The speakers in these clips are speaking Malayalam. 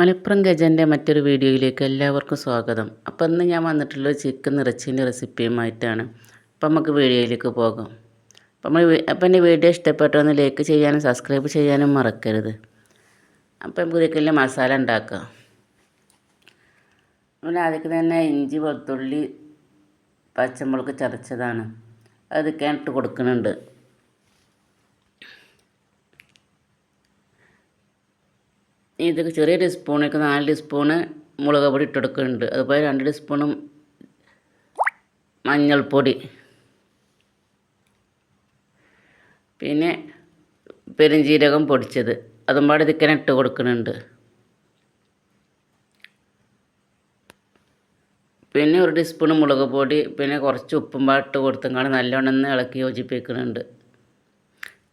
മലപ്പുറം ഗജന്റെ മറ്റൊരു വീഡിയോയിലേക്ക് എല്ലാവർക്കും സ്വാഗതം. അപ്പോൾ ഇന്ന് ഞാൻ വന്നിട്ടുള്ളത് ചിക്കൻ ഇറച്ചിന്റെ റെസിപ്പിയുമായിട്ടാണ് അപ്പോൾ നമുക്ക് വീഡിയോയിലേക്ക് പോകാം. അപ്പോൾ നമ്മൾ അപ്പം എന്റെ വീഡിയോ ഇഷ്ടപ്പെട്ടൊന്ന് ലൈക്ക് ചെയ്യാനും സബ്സ്ക്രൈബ് ചെയ്യാനും മറക്കരുത്. അപ്പോൾ നമുക്ക് ഇതിലേക്കുള്ള മസാല ഉണ്ടാക്കാം. നമ്മൾ ആദ്യം തന്നെ ഇഞ്ചി വെളുത്തുള്ളി പച്ചമുളക് ചതച്ചതാണ്. അത് ഇട്ട് കൊടുക്കുന്നുണ്ട്. ഇതൊക്കെ ചെറിയ ടീസ്പൂണൊക്കെ നാല് ടീസ്പൂണ് മുളക് പൊടി ഇട്ടെടുക്കുന്നുണ്ട്. അതുപോലെ രണ്ട് ടീസ്പൂണും മഞ്ഞൾപ്പൊടി. പിന്നെ പെരുംജീരകം പൊടിച്ചത്. അതും പാടെ ഇതിക്കനെ ഇട്ട് കൊടുക്കുന്നുണ്ട്. പിന്നെ ഒരു ടീസ്പൂൺ മുളക് പൊടി പിന്നെ കുറച്ച് ഉപ്പും പാട്ട് കൊടുത്തും കാണാൻ നല്ലോണം ഇളക്കി യോജിപ്പിക്കുന്നുണ്ട്.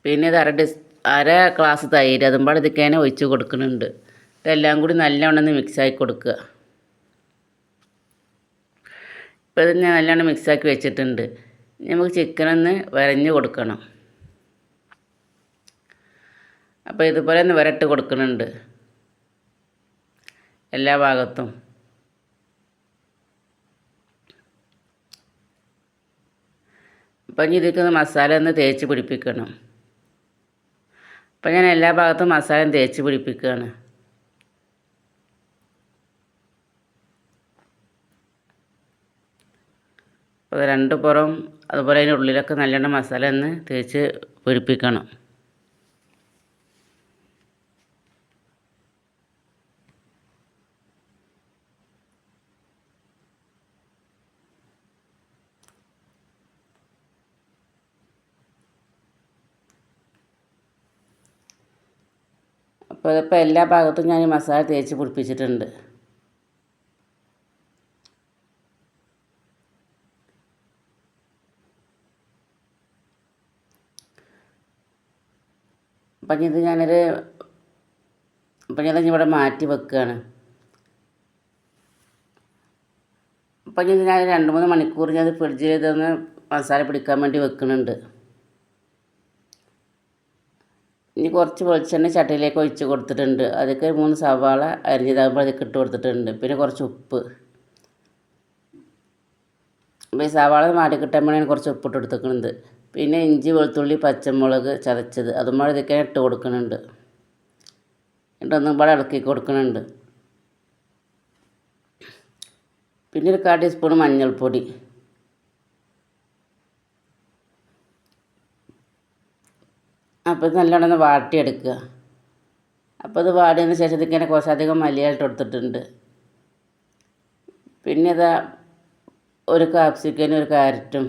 പിന്നെ ഇത് അര ഡിസ് അര ഗ്ലാസ് തൈര് അതും പാടെ ഇതൊക്കെയാണ് ഒഴിച്ച് കൊടുക്കുന്നുണ്ട്. ഇതെല്ലാം കൂടി നല്ലവണ്ണം ഒന്ന് മിക്സാക്കി കൊടുക്കുക. ഇപ്പോൾ ഇത് ഞാൻ നല്ലവണ്ണം മിക്സാക്കി വെച്ചിട്ടുണ്ട്. നമുക്ക് ചിക്കൻ ഒന്ന് വരഞ്ഞ് കൊടുക്കണം. അപ്പോൾ ഇതുപോലെ ഒന്ന് വരട്ട് കൊടുക്കുന്നുണ്ട്. എല്ലാ ഭാഗത്തും. അപ്പം ഇതൊക്കെ മസാല ഒന്ന് തേച്ച് പിടിപ്പിക്കണം. അപ്പം ഞാൻ എല്ലാ ഭാഗത്തും മസാല തേച്ച് പിടിപ്പിക്കുകയാണ്. അപ്പോൾ രണ്ട് പുറം അതുപോലെ അതിന്റെ ഉള്ളിലൊക്കെ നല്ലോണം മസാല ഒന്ന് തേച്ച് പിടിപ്പിക്കണം. അപ്പോൾ ഇപ്പോൾ എല്ലാ ഭാഗത്തും ഞാൻ മസാല തേച്ച് പിടിപ്പിച്ചിട്ടുണ്ട്. അപ്പം ഇത് ഞാനൊരു അപ്പം ഞാൻ ഇവിടെ മാറ്റി വെക്കുകയാണ് അപ്പം ഇത് ഞാൻ രണ്ട് മൂന്ന് മണിക്കൂർ ഞാൻ ഫ്രിഡ്ജിൽ ഇതൊന്ന് മസാല പിടിക്കാൻ വേണ്ടി വെക്കുന്നുണ്ട്. ഇനി കുറച്ച് വെളിച്ചെണ്ണ ചട്ടിയിലേക്ക് ഒഴിച്ച് കൊടുത്തിട്ടുണ്ട്. അതൊക്കെ മൂന്ന് സവാള അരിഞ്ഞതാകുമ്പോൾ അതൊക്കെ ഇട്ട് കൊടുത്തിട്ടുണ്ട്. പിന്നെ കുറച്ച് ഉപ്പ്. അപ്പോൾ ഈ സവാള മാറ്റി കിട്ടാൻ വേണ്ടിയാണ് കുറച്ച് ഉപ്പിട്ട് കൊടുത്തിരിക്കുന്നത്. പിന്നെ ഇഞ്ചി വെളുത്തുള്ളി പച്ചമുളക് ചതച്ചത്. അതുമ്പോൾ ഇതൊക്കെ ഇട്ട് കൊടുക്കുന്നുണ്ട്. എന്നിട്ടൊന്നും പാടെ ഇളക്കി കൊടുക്കുന്നുണ്ട്. പിന്നെ ഒരു കാ ടീസ്പൂൺ മഞ്ഞൾപ്പൊടി. അപ്പോൾ ഇത് നല്ലോണം ഒന്ന് വാട്ടിയെടുക്കുക. അപ്പോൾ ഇത് വാടിയതിന് ശേഷം ഇതിങ്ങനെ കുറച്ചധികം മല്ലിയായിട്ട് എടുത്തിട്ടുണ്ട് പിന്നെ ഇതാ ഒരു കാപ്സിക്കനും ഒരു ക്യാരറ്റും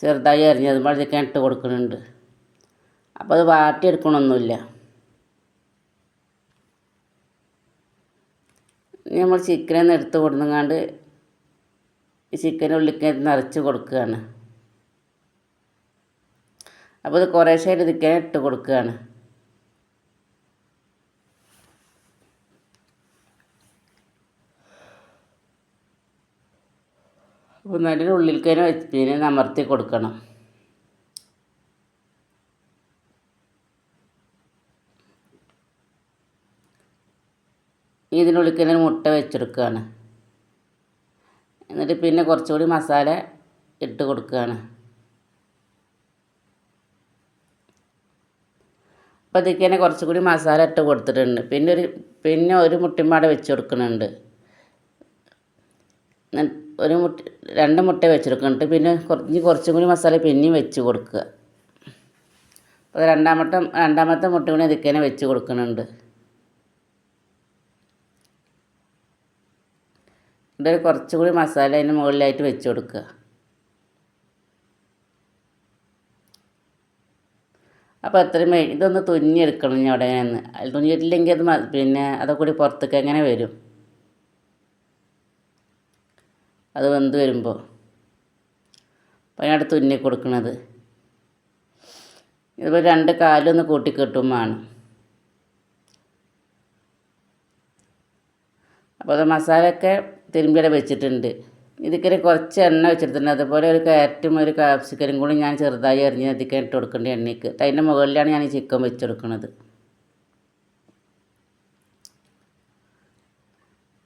ചെറുതായി അരിഞ്ഞത് ഇതിലേക്ക് ഇട്ട് കൊടുക്കുന്നുണ്ട്. അപ്പോൾ അത് വാട്ടിയെടുക്കണമൊന്നുമില്ല നമ്മൾ ചിക്കനെന്ന് എടുത്ത് ഈ ചിക്കൻ ഉള്ളിക്ക് നിറച്ച് കൊടുക്കുകയാണ്. അപ്പോൾ ഇത് കുറേശ്ശായിട്ട് ഇതിക്കാൻ ഇട്ട് കൊടുക്കുകയാണ് അപ്പോൾ നല്ലൊരു ഉള്ളിൽ തന്നെ വെച്ച് പിന്നെ അമർത്തി കൊടുക്കണം. ഇതിനുള്ളിൽ തന്നെ മുട്ട വെച്ചെടുക്കുകയാണ് എന്നിട്ട് പിന്നെ കുറച്ചുകൂടി മസാല ഇട്ട് കൊടുക്കുകയാണ് അപ്പോൾ അതിലേക്ക് തന്നെ കുറച്ചുകൂടി മസാല ഇട്ട് കൊടുത്തിട്ടുണ്ട്. പിന്നെ ഒരു പിന്നെ ഒരു മുട്ടിമാട വെച്ച് കൊടുക്കുന്നുണ്ട്. ഒരു മുട്ട രണ്ട് മുട്ട വെച്ചെടുക്കുന്നുണ്ട് പിന്നെ കുറച്ച് കുറച്ചും കൂടി മസാല പിന്നെയും വെച്ച് കൊടുക്കുക. അപ്പോൾ രണ്ടാമത്തെ രണ്ടാമത്തെ മുട്ട കൂടി ഇതിലേക്ക് തന്നെ വെച്ച് കൊടുക്കുന്നുണ്ട്. എന്നിട്ട് കുറച്ചുകൂടി മസാല അതിന് മുകളിലായിട്ട് വെച്ച് കൊടുക്കുക. അപ്പോൾ അത്രയും ഇതൊന്ന് തുന്നിയെടുക്കണം ഞാൻ അവിടെ നിന്ന്. അത് തുന്നിയിട്ടില്ലെങ്കിൽ അത് പിന്നെ അതൊക്കെ പുറത്തേക്ക് എങ്ങനെ വരും? അത് വെന്ത് വരുമ്പോൾ അപ്പോൾ അതിനടുത്ത് തുന്നി കൊടുക്കണത്. ഇതുപോലെ രണ്ട് കാലൊന്ന് കൂട്ടിക്കെട്ടും വേണം. അപ്പോൾ അത് മസാലയൊക്കെ തിരുമ്പിയുടെ വെച്ചിട്ടുണ്ട്. ഇതിക്കൊരു കുറച്ച് എണ്ണ വെച്ചിട്ടുണ്ട്. അതുപോലെ ഒരു ക്യാരറ്റും ഒരു കാപ്സിക്കനും കൂടി ഞാൻ ചെറുതായി എറിഞ്ഞ് ഇതിക്കാൻ ഇട്ട് കൊടുക്കേണ്ട എണ്ണയ്ക്ക്. അതിന്റെ മുകളിലാണ് ഞാൻ ഈ ചിക്കൻ വെച്ചെടുക്കുന്നത്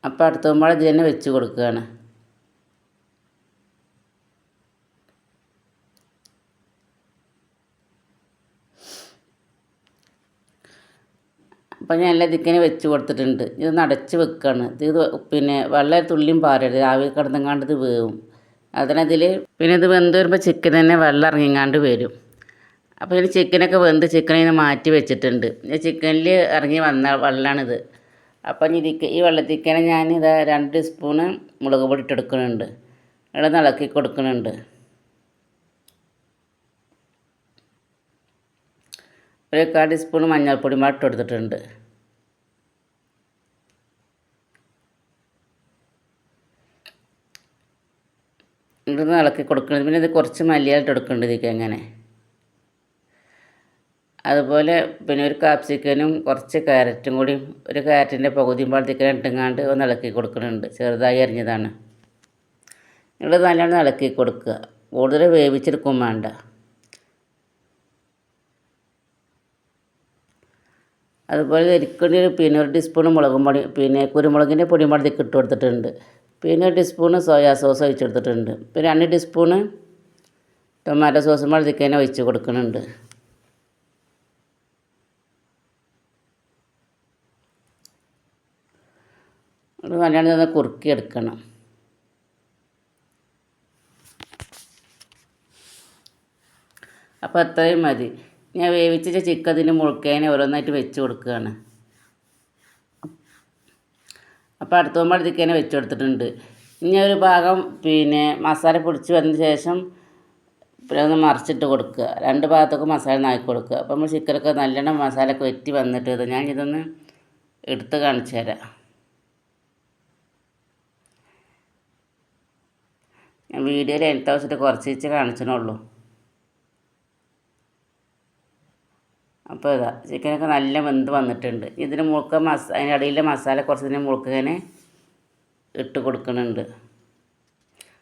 അപ്പോൾ അടുത്തുമ്പോൾ ഇത് തന്നെ വെച്ച് കൊടുക്കുകയാണ്. അപ്പം ഞാൻ എല്ലാം ഇതിങ്ങനെ വെച്ച് കൊടുത്തിട്ടുണ്ട്. ഇത് നടച്ച് വെക്കുകയാണ് ഇത് പിന്നെ വെള്ളം തുള്ളിയും പാരരുത്. ആവി കിടന്നങ്ങാണ്ട് ഇത് വേവും. അതിനതിൽ പിന്നെ ഇത് വെന്ത് വരുമ്പോൾ ചിക്കൻ തന്നെ വെള്ളം ഇറങ്ങിങ്ങാണ്ട് വരും. അപ്പോൾ ഇതിന് ചിക്കനൊക്കെ വെന്ത് ചിക്കനെ മാറ്റി വെച്ചിട്ടുണ്ട്. ചിക്കനിൽ ഇറങ്ങി വന്ന വെള്ളമാണിത് അപ്പം ഇതിക്ക് ഈ വെള്ളത്തിക്കനെ ഞാൻ ഇതാ രണ്ട് സ്പൂണ് മുളക് പൊടി ഇട്ടെടുക്കുന്നുണ്ട് ഇവിടെ ഇളക്കി കൊടുക്കുന്നുണ്ട്. ഒരു കാൽ ടീസ്പൂൺ മഞ്ഞൾപ്പൊടി മാട്ട് എടുത്തിട്ടുണ്ട്. ഇവിടുന്ന് ഇളക്കി കൊടുക്കുന്നത് പിന്നെ ഇത് കുറച്ച് മല്ലിയായിട്ട് എടുക്കേണ്ടത് ഇതിക്ക് അങ്ങനെ. അതുപോലെ പിന്നെ ഒരു കാപ്സിക്കനും കുറച്ച് ക്യാരറ്റും കൂടി ഒരു ക്യാരറ്റിന്റെ പകുതിയും പാടത്തേക്ക് ഇട്ടുങ്ങാണ്ട് ഒന്ന് ഇളക്കി കൊടുക്കുന്നുണ്ട് ചെറുതായി അരിഞ്ഞതാണ്. ഇവിടെ നല്ലോണം ഇളക്കി കൊടുക്കുക. കൂടുതൽ വേവിച്ചെടുക്കും വേണ്ട. അതുപോലെ എനിക്കൊരു പിന്നെ ഒരു ടീസ്പൂൺ മുളകും പൊടി പിന്നെ കുരുമുളകിന്റെ പൊടി പാടത്തേക്ക് ഇട്ട് കൊടുത്തിട്ടുണ്ട്. പിന്നെ ഒരു ടീസ്പൂണ് സോയാ സോസ് ഒഴിച്ചെടുത്തിട്ടുണ്ട് പിന്നെ രണ്ട് ടീസ്പൂണ് ടൊമാറ്റോ സോസും തന്നെ ഒഴിച്ച് കൊടുക്കുന്നുണ്ട്. അത് നല്ലോണം തന്നെ കുറുക്കി എടുക്കണം. അപ്പോൾ അത്രയും മതി. ഞാൻ വേവിച്ച ചിക്കൻ അതിന്റെ മുഴുക്കേനെ ഓരോന്നായിട്ട് വെച്ച് കൊടുക്കുകയാണ്. അപ്പോൾ അടുത്ത പോകുമ്പോഴത്തേക്കേനെ വെച്ച് കൊടുത്തിട്ടുണ്ട്. ഇനി ഒരു ഭാഗം പിന്നെ മസാല പൊടിച്ച് വന്ന ശേഷം പിന്നെ ഒന്ന് മറിച്ചിട്ട് കൊടുക്കുക. രണ്ട് ഭാഗത്തൊക്കെ മസാല നാക്കി കൊടുക്കുക. അപ്പോൾ നമ്മൾ ചിക്കനൊക്കെ നല്ലോണം മസാലയൊക്കെ വെറ്റി വന്നിട്ട് ഇത് ഞാൻ ഇതൊന്ന് എടുത്ത് കാണിച്ചു തരാം. ഞാൻ വീഡിയോയിൽ എനിക്ക് ആവശ്യമായിട്ട് കുറച്ച് വെച്ച് കാണിച്ചണുള്ളൂ അപ്പോൾ ഇതാ ചിക്കനൊക്കെ നല്ല വെന്ത് വന്നിട്ടുണ്ട്. ഇതിന് മുഴുക്ക മസ അതിന്റെ അടിയിലെ മസാല കുറച്ച് ഇതിന് മുഴുക്ക ഇട്ട് കൊടുക്കുന്നുണ്ട്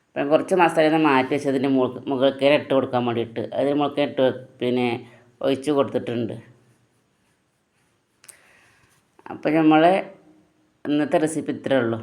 അപ്പം കുറച്ച് മസാല മാറ്റി വെച്ചതിന്റെ മുകൾ മുകൾക്കേനെ ഇട്ട് കൊടുക്കാൻ വേണ്ടിയിട്ട്. അതിന് മുളക്കേനെ ഇട്ട് പിന്നെ ഒഴിച്ച് കൊടുത്തിട്ടുണ്ട്. അപ്പോൾ നമ്മൾ ഇന്നത്തെ റെസിപ്പി ഇത്രയേ ഉള്ളൂ.